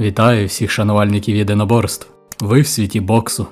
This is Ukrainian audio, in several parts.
Вітаю всіх шанувальників єдиноборств. Ви в світі боксу.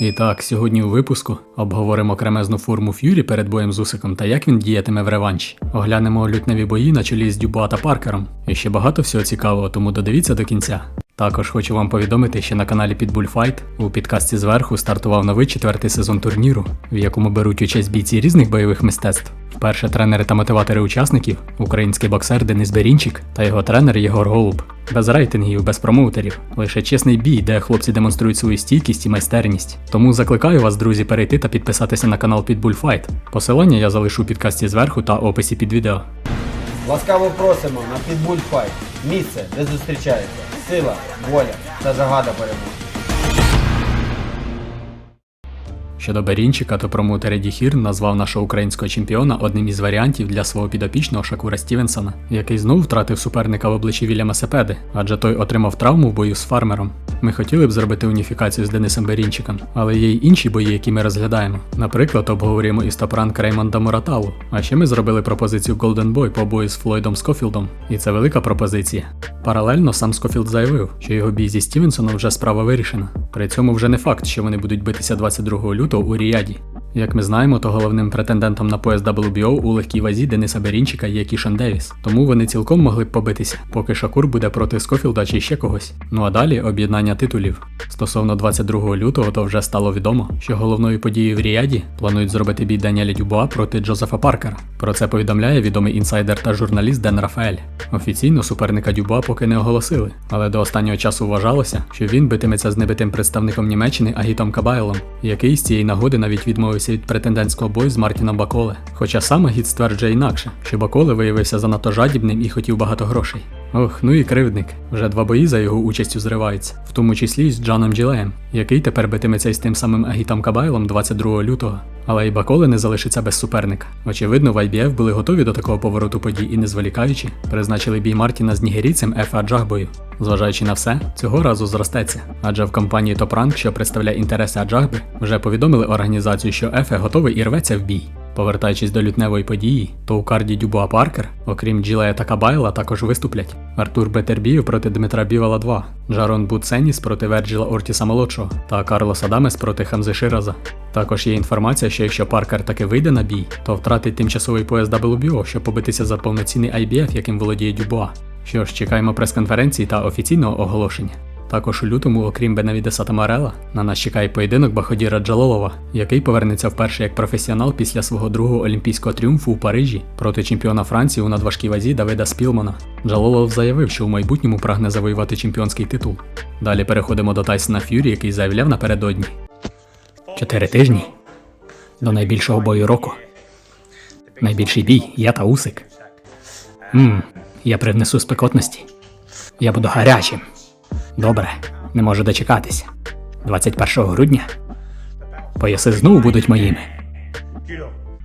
І так, сьогодні у випуску обговоримо кремезну форму Ф'юрі перед боєм з Усиком та як він діятиме в реванші. Оглянемо лютневі бої на чолі з Дюбуа та Паркером. І ще багато всього цікавого, тому додивіться до кінця. Також хочу вам повідомити, що на каналі Pitbull Fight у підкасті зверху стартував новий четвертий сезон турніру, в якому беруть участь бійці різних бойових мистецтв. Вперше тренери та мотиватори учасників український боксер Денис Берінчик та його тренер Єгор Голуб. Без рейтингів, без промоутерів, лише чесний бій, де хлопці демонструють свою стійкість і майстерність. Тому закликаю вас, друзі, перейти та підписатися на канал Pitbull Fight. Посилання я залишу у підкасті зверху та описі під відео. Ласкаво просимо на Pitbull Fight. Місце, де зустрічаються сила, воля та загада перемоги. Щодо Берінчика, то промоутер Еді Хір назвав нашого українського чемпіона одним із варіантів для свого підопічного Шакура Стівенсона, який знову втратив суперника в обличчі Вільяма Сепеди, адже той отримав травму в бою з фармером. Ми хотіли б зробити уніфікацію з Денисом Берінчиком, але є й інші бої, які ми розглядаємо. Наприклад, обговорюємо і стопранк Реймонда Мураталу. А ще ми зробили пропозицію Golden Boy по бою з Флойдом Скофілдом, і це велика пропозиція. Паралельно сам Скофілд заявив, що його бій зі Стівенсоном вже справа вирішена. При цьому вже не факт, що вони будуть битися 22 лютого у Ріяді. Як ми знаємо, то головним претендентом на пояс WBO у легкій вазі Дениса Берінчика є Кішан Девіс, тому вони цілком могли б побитися, поки Шакур буде проти Скофілда чи ще когось. Ну а далі об'єднання титулів. Стосовно 22 лютого, то вже стало відомо, що головною подією в Ріяді планують зробити бій Даніеля Дюбуа проти Джозефа Паркера. Про це повідомляє відомий інсайдер та журналіст Ден Рафаель. Офіційно суперника Дюбуа поки не оголосили, але до останнього часу вважалося, що він битиметься з небитим представником Німеччини Агітом Кабайлом, який з цієї нагоди навіть відмовився від претендентського бою з Мартіном Баколе. Хоча саме гід стверджує інакше, що Баколе виявився занадто жадібним і хотів багато грошей. Ох, ну і кривдник. Вже два бої за його участю зриваються, в тому числі й з Джаном Джилеєм, який тепер битиметься із тим самим Агітом Кабайлом 22 лютого. Але і Баколе не залишиться без суперника. Очевидно, в IBF були готові до такого повороту подій і, не зволікаючи, призначили бій Мартіна з нігерійцем Ефа Аджагбою. Зважаючи на все, цього разу зростеться. Адже в компанії Rank, що представляє інтереси Аджагби, вже повідомили організацію, що Ефе готовий і рветься в бій. Повертаючись до лютневої події, то у карді Дюбуа Паркер, окрім Джилея та Кабайла, також виступлять Артур Бетербіїв проти Дмитра Бівала 2, Жарон Буценіс проти Верджіла Ортіса Молодшого та Карлос Адамес проти Хамзи Шираза. Також є інформація, що якщо Паркер таки вийде на бій, то втратить тимчасовий пояс WBO, щоб побитися за повноцінний IBF, яким володіє Дюбуа. Що ж, чекаємо прес-конференції та офіційного оголошення. Також у лютому, окрім Бенавідеса та на нас чекає поєдинок Баходіра Джалолова, який повернеться вперше як професіонал після свого другого олімпійського тріумфу у Парижі проти чемпіона Франції у надважкій вазі Давида Спілмана. Джалолов заявив, що у майбутньому прагне завоювати чемпіонський титул. Далі переходимо до Тайсона Ф'юрі, який заявляв напередодні. Чотири тижні до найбільшого бою року. Найбільший бій, я та Усик. Ммм, я привнесу спекотності. Я буду гарячим. Добре, не можу дочекатися. 21 грудня пояси знову будуть моїми.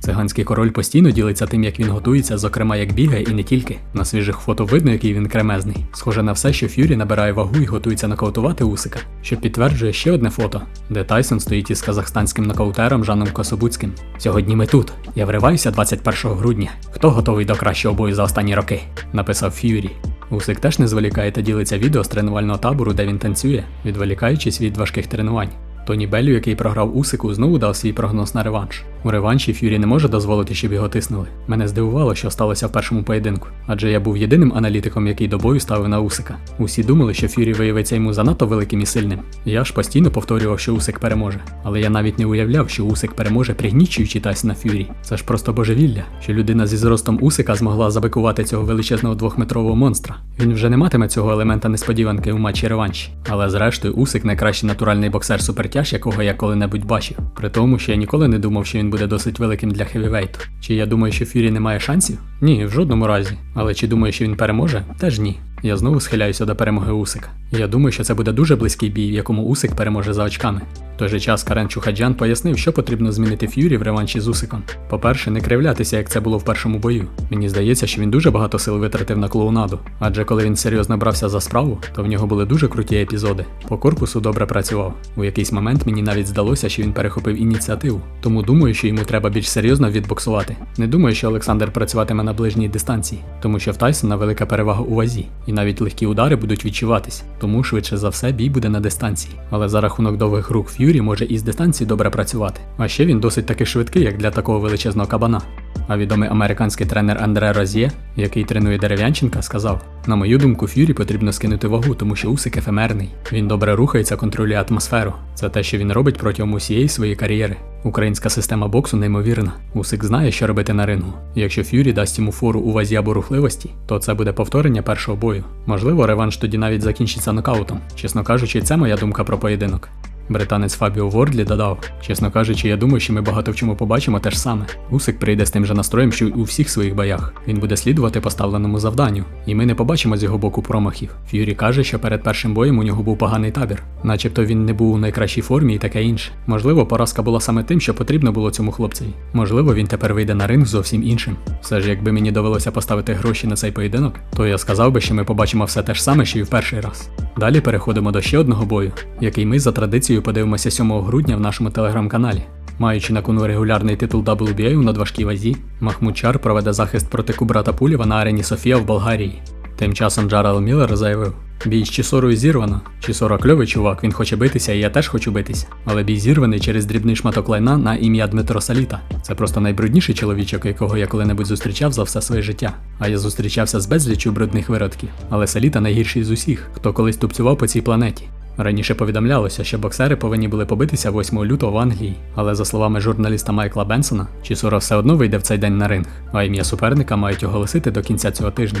Циганський король постійно ділиться тим, як він готується, зокрема як бігає і не тільки. На свіжих фото видно, який він кремезний. Схоже на все, що Ф'юрі набирає вагу і готується нокаутувати Усика, що підтверджує ще одне фото, де Тайсон стоїть із казахстанським нокаутером Жаном Кособуцьким. Сьогодні ми тут. Я вриваюся 21 грудня. Хто готовий до кращого бою за останні роки? написав Ф'юрі. Усик теж не зволікає та ділиться відео з тренувального табору, де він танцює, відволікаючись від важких тренувань. Тоні Беллю, який програв Усику, знову дав свій прогноз на реванш. У реванші Ф'юрі не може дозволити, щоб його тиснули. Мене здивувало, що сталося в першому поєдинку, адже я був єдиним аналітиком, який до бою ставив на Усика. Усі думали, що Ф'юрі виявиться йому занадто великим і сильним. Я ж постійно повторював, що Усик переможе. Але я навіть не уявляв, що Усик переможе, пригнічуючи Тайсона Ф'юрі. Це ж просто божевілля, що людина зі зростом Усика змогла забикувати цього величезного двохметрового монстра. Він вже не матиме цього елемента несподіванки у матчі реванші. Але зрештою, Усик найкращий натуральний боксер супертяж, якого я коли-небудь бачив. При тому, що я ніколи не думав, що він буде досить великим для хевівейту. Чи я думаю, що Фюрі не має шансів? Ні, в жодному разі. Але чи думаю, що він переможе? Теж ні. Я знову схиляюся до перемоги Усика. Я думаю, що це буде дуже близький бій, в якому Усик переможе за очками. Той же час Карен Чухаджан пояснив, що потрібно змінити Ф'юрі в реванші з Усиком. По-перше, не кривлятися, як це було в першому бою. Мені здається, що він дуже багато сил витратив на клоунаду, адже коли він серйозно брався за справу, то в нього були дуже круті епізоди. По корпусу добре працював. У якийсь момент мені навіть здалося, що він перехопив ініціативу. Тому думаю, що йому треба більш серйозно відбоксувати. Не думаю, що Олександр працюватиме на ближній дистанції, тому що в Тайсона велика перевага у вазі, і навіть легкі удари будуть відчуватись. Тому швидше за все бій буде на дистанції. Але за рахунок довгих рук Ф'юрі може і з дистанції добре працювати. А ще він досить таки швидкий, як для такого величезного кабана. А відомий американський тренер Андре Роз'є, який тренує дерев'янченка, сказав: на мою думку, Ф'юрі потрібно скинути вагу, тому що Усик ефемерний. Він добре рухається, контролює атмосферу. Це те, що він робить протягом усієї своєї кар'єри. Українська система боксу неймовірна. Усик знає, що робити на рингу. Якщо Ф'юрі дасть йому фору у вазі або рухливості, то це буде повторення першого бою. Можливо, реванш тоді навіть закінчиться нокаутом. Чесно кажучи, це моя думка про поєдинок. Британець Фабіо Вордлі додав: чесно кажучи, я думаю, що ми багато в чому побачимо те ж саме. Усик прийде з тим же настроєм, що й у всіх своїх боях. Він буде слідувати поставленому завданню, і ми не побачимо з його боку промахів. Ф'юрі каже, що перед першим боєм у нього був поганий табір, начебто він не був у найкращій формі і таке інше. Можливо, поразка була саме тим, що потрібно було цьому хлопцеві. Можливо, він тепер вийде на ринг зовсім іншим. Все ж, якби мені довелося поставити гроші на цей поєдинок, то я сказав би, що ми побачимо все те ж саме, що і в перший раз. Далі переходимо до ще одного бою, який ми за традицією подивимося 7 грудня в нашому телеграм-каналі. Маючи на кону регулярний титул WBA у надважкій вазі, Махмуд Чар проведе захист проти Кубрата Пулєва на арені Софія в Болгарії. Тим часом Джарел Міллер заявив: бій з Чісорою зірвано. Чісора кльовий чувак, він хоче битися, і я теж хочу битися. Але бій зірваний через дрібний шматок лайна на ім'я Дмитро Саліта. Це просто найбрудніший чоловічок, якого я коли-небудь зустрічав за все своє життя. А я зустрічався з безліччю брудних виродків. Але Саліта найгірший з усіх, хто колись тупцював по цій планеті. Раніше повідомлялося, що боксери повинні були побитися 8 лютого в Англії, але за словами журналіста Майкла Бенсона, Чісора все одно вийде в цей день на ринг, а ім'я суперника мають оголосити до кінця цього тижня.